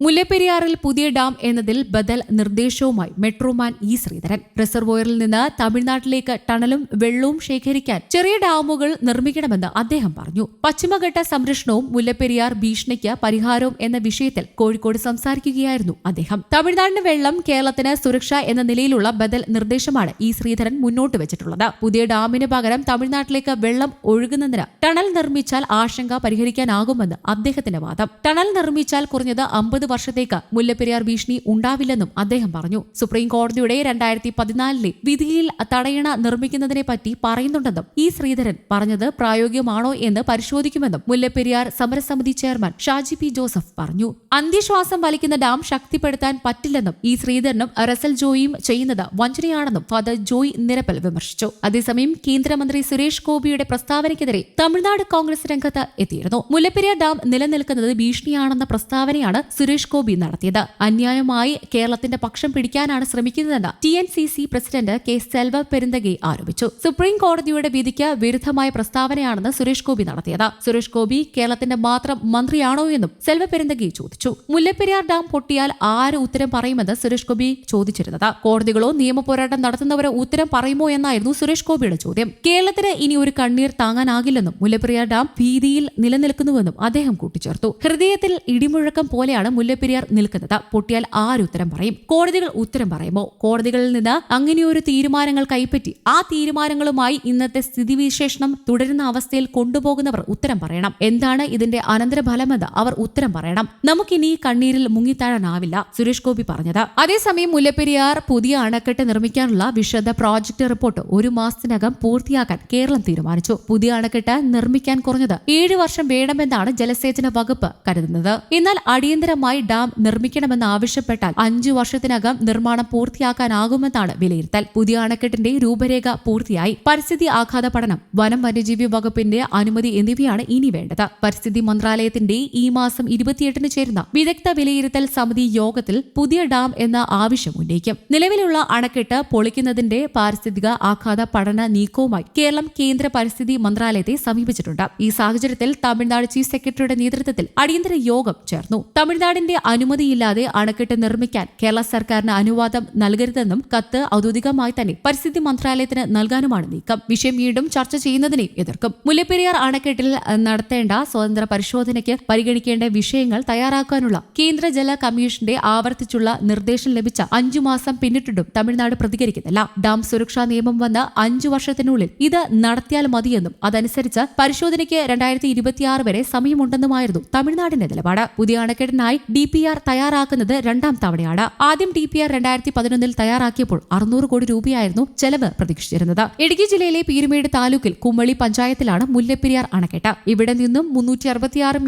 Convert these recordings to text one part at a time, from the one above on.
മുല്ലപ്പെരിയാറിൽ പുതിയ ഡാം എന്നതിൽ ബദൽ നിർദ്ദേശവുമായി മെട്രോമാൻ ഇ ശ്രീധരൻ. റിസർവോയറിൽ നിന്ന് തമിഴ്നാട്ടിലേക്ക് ടണലും വെള്ളവും ശേഖരിക്കാൻ ചെറിയ ഡാമുകൾ നിർമ്മിക്കണമെന്ന് അദ്ദേഹം പറഞ്ഞു. പശ്ചിമഘട്ട സംരക്ഷണവും മുല്ലപ്പെരിയാർ ഭീഷണിക്ക് പരിഹാരവും എന്ന വിഷയത്തിൽ കോഴിക്കോട് സംസാരിക്കുകയായിരുന്നു അദ്ദേഹം. തമിഴ്നാടിന് വെള്ളം കേരളത്തിന് സുരക്ഷ എന്ന നിലയിലുള്ള ബദൽ നിർദ്ദേശമാണ് ഇ ശ്രീധരൻ മുന്നോട്ട് വെച്ചിട്ടുള്ളത്. പുതിയ ഡാമിന് പകരം തമിഴ്നാട്ടിലേക്ക് വെള്ളം ഒഴുകുന്നതിന് ടണൽ നിർമ്മിച്ചാൽ ആശങ്ക പരിഹരിക്കാനാകുമെന്ന് അദ്ദേഹത്തിന്റെ വാദം. ടണൽ നിർമ്മിച്ചാൽ കുറഞ്ഞത് അമ്പത് വർഷത്തേക്ക് മുല്ലപ്പെരിയാർ ഭീഷണി ഉണ്ടാവില്ലെന്നും അദ്ദേഹം പറഞ്ഞു. സുപ്രീം കോടതിയുടെ രണ്ടായിരത്തി പതിനാലിലെ വിധിയിൽ തടയണ നിർമ്മിക്കുന്നതിനെ പറ്റി പറയുന്നുണ്ടെന്നും ഇ ശ്രീധരൻ പറഞ്ഞത് പ്രായോഗികമാണോ എന്ന് പരിശോധിക്കുമെന്നും മുല്ലപ്പെരിയാർ സമരസമിതി ചെയർമാൻ ഷാജി പി ജോസഫ് പറഞ്ഞു. അന്ത്യശ്വാസം വലിക്കുന്ന ഡാം ശക്തിപ്പെടുത്താൻ പറ്റില്ലെന്നും ഇ ശ്രീധരനും റസൽ ജോയിയും ചെയ്യുന്നത് വഞ്ചനയാണെന്നും ഫാദർ ജോയ് നിരപ്പൽ വിമർശിച്ചു. അതേസമയം കേന്ദ്രമന്ത്രി സുരേഷ് ഗോപിയുടെ പ്രസ്താവനയ്ക്കെതിരെ തമിഴ്നാട് കോൺഗ്രസ് രംഗത്ത് എത്തിയിരുന്നു. മുല്ലപ്പെരിയാർ ഡാം നിലനിൽക്കുന്നത് ഭീഷണിയാണെന്ന പ്രസ്താവനയാണ് സുരേഷ് ഗോപി നടത്തിയത്. അന്യായമായി കേരളത്തിന്റെ പക്ഷം പിടിക്കാനാണ് ശ്രമിക്കുന്നതെന്ന് T N C C president K Selvaperunthagai ആരോപിച്ചു. സുപ്രീം കോടതിയുടെ വിധിക്ക് വിരുദ്ധമായ പ്രസ്താവനയാണെന്ന് സുരേഷ് ഗോപി നടത്തിയത്. സുരേഷ് ഗോപി കേരളത്തിന്റെ മാത്രം മന്ത്രിയാണോ എന്നും സെൽവ പെരുന്തകെ ചോദിച്ചു. മുല്ലപ്പെരിയാർ ഡാം പൊട്ടിയാൽ ആര് ഉത്തരം പറയുമെന്ന് സുരേഷ് ഗോപി ചോദിച്ചിരുന്നത്. കോടതികളോ നിയമപോരാട്ടം നടത്തുന്നവരോ ഉത്തരം പറയുമോ എന്നായിരുന്നു സുരേഷ് ഗോപിയുടെ ചോദ്യം. കേരളത്തിന് ഇനി ഒരു കണ്ണീർ താങ്ങാനാകില്ലെന്നും മുല്ലപ്പെരിയാർ ഡാം ഭീതിയിൽ നിലനിൽക്കുന്നുവെന്നും അദ്ദേഹം കൂട്ടിച്ചേർത്തു. ഹൃദയത്തിൽ ഇടിമുഴക്കം പോലെയാണ് മുല്ലപ്പെരിയാർ നിൽക്കുന്നത്. പൊട്ടിയാൽ ആരുത്തരം പറയും? കോടതികൾ ഉത്തരം പറയുമോ? കോടതികളിൽ നിന്ന് അങ്ങനെയൊരു തീരുമാനങ്ങൾ കൈപ്പറ്റി ആ തീരുമാനങ്ങളുമായി ഇന്നത്തെ സ്ഥിതിവിശേഷണം തുടരുന്ന അവസ്ഥയിൽ കൊണ്ടുപോകുന്നവർ ഉത്തരം പറയണം. എന്താണ് ഇതിന്റെ അനന്തരഫലമെന്ന് അവർ ഉത്തരം പറയണം. നമുക്കിനി കണ്ണീരിൽ മുങ്ങിത്താഴാനാവില്ല സുരേഷ് ഗോപി പറഞ്ഞത്. അതേസമയം മുല്ലപ്പെരിയാർ പുതിയ അണക്കെട്ട് നിർമ്മിക്കാനുള്ള വിശദ പ്രോജക്ട് റിപ്പോർട്ട് ഒരു മാസത്തിനകം പൂർത്തിയാക്കാൻ കേരളം തീരുമാനിച്ചു. പുതിയ അണക്കെട്ട് നിർമ്മിക്കാൻ കുറഞ്ഞത് ഏഴ് വർഷം വേണമെന്നാണ് ജലസേചന വകുപ്പ് കരുതുന്നത്. എന്നാൽ അടിയന്തരമായി ഡാം നിർമ്മിക്കണമെന്ന് ആവശ്യപ്പെട്ടാൽ അഞ്ചു വർഷത്തിനകം നിർമ്മാണം പൂർത്തിയാക്കാനാകുമെന്നാണ് വിലയിരുത്തൽ. പുതിയ അണക്കെട്ടിന്റെ രൂപരേഖ പൂർത്തിയായി. പരിസ്ഥിതി ആഘാത പഠനം വനം വന്യജീവി വകുപ്പിന്റെ അനുമതി എന്നിവയാണ് ഇനി വേണ്ടത്. പരിസ്ഥിതി മന്ത്രാലയത്തിന്റെ ഈ മാസം ഇരുപത്തിയെട്ടിന് ചേരുന്ന വിദഗ്ധ വിലയിരുത്തൽ സമിതി യോഗത്തിൽ പുതിയ ഡാം എന്ന ആവശ്യം ഉന്നയിക്കും. നിലവിലുള്ള അണക്കെട്ട് പൊളിക്കുന്നതിന്റെ പാരിസ്ഥിതിക ആഘാത പഠന നീക്കവുമായി കേരളം കേന്ദ്ര പരിസ്ഥിതി മന്ത്രാലയത്തെ സമീപിച്ചിട്ടുണ്ട്. ഈ സാഹചര്യത്തിൽ തമിഴ്നാട് ചീഫ് സെക്രട്ടറിയുടെ നേതൃത്വത്തിൽ അടിയന്തര യോഗം ചേർന്നു. തമിഴ്നാടിന്റെ അനുമതിയില്ലാതെ അണക്കെട്ട് നിർമ്മിക്കാൻ കേരള സർക്കാരിന് അനുവാദം നൽകരുതെന്നും കത്ത് ഔദ്യോഗികമായി തന്നെ പരിസ്ഥിതി മന്ത്രാലയത്തിന് നൽകാനുമാണ് നീക്കം. വിഷയം വീണ്ടും ചർച്ച ചെയ്യുന്നതിനെയും എതിർക്കും. മുല്ലപ്പെരിയാർ അണക്കെട്ടിൽ നടത്തേണ്ട സ്വതന്ത്ര പരിശോധനയ്ക്ക് പരിഗണിക്കേണ്ട വിഷയങ്ങൾ തയ്യാറാക്കാനുള്ള കേന്ദ്ര ജല കമ്മീഷന്റെ ആവർത്തിച്ചുള്ള നിർദ്ദേശം ലഭിച്ച അഞ്ചു മാസം പിന്നിട്ടിട്ടും തമിഴ്നാട് പ്രതികരിക്കുന്നില്ല. ഡാം സുരക്ഷാ നിയമം വന്ന് അഞ്ചു വർഷത്തിനുള്ളിൽ ഇത് നടത്തിയാൽ മതിയെന്നും അതനുസരിച്ച് പരിശോധനയ്ക്ക് രണ്ടായിരത്തി ഇരുപത്തിയാറ് വരെ സമയമുണ്ടെന്നുമായിരുന്നു തമിഴ്നാടിന്റെ നിലപാട്. പുതിയ അണക്കെട്ടിനായി ഡി പി ആർ തയ്യാറാക്കുന്നത് രണ്ടാം തവണയാണ്. ആദ്യം ഡി പി ആർ രണ്ടായിരത്തി പതിനൊന്നിൽ തയ്യാറാക്കിയപ്പോൾ അറുന്നൂറ് കോടി രൂപയായിരുന്നു ചെലവ് പ്രതീക്ഷിച്ചിരുന്നത്. ഇടുക്കി ജില്ലയിലെ പീരുമേട് താലൂക്കിൽ കുമ്മളി പഞ്ചായത്തിലാണ് മുല്ലപ്പെരിയാർ അണക്കെട്ട്. ഇവിടെ നിന്നും മുന്നൂറ്റി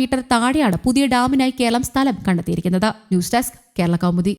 മീറ്റർ താഴെയാണ് പുതിയ ഡാമിനായി കേരളം സ്ഥലം കണ്ടെത്തിയിരിക്കുന്നത്. News desk Kerala Kaumudi.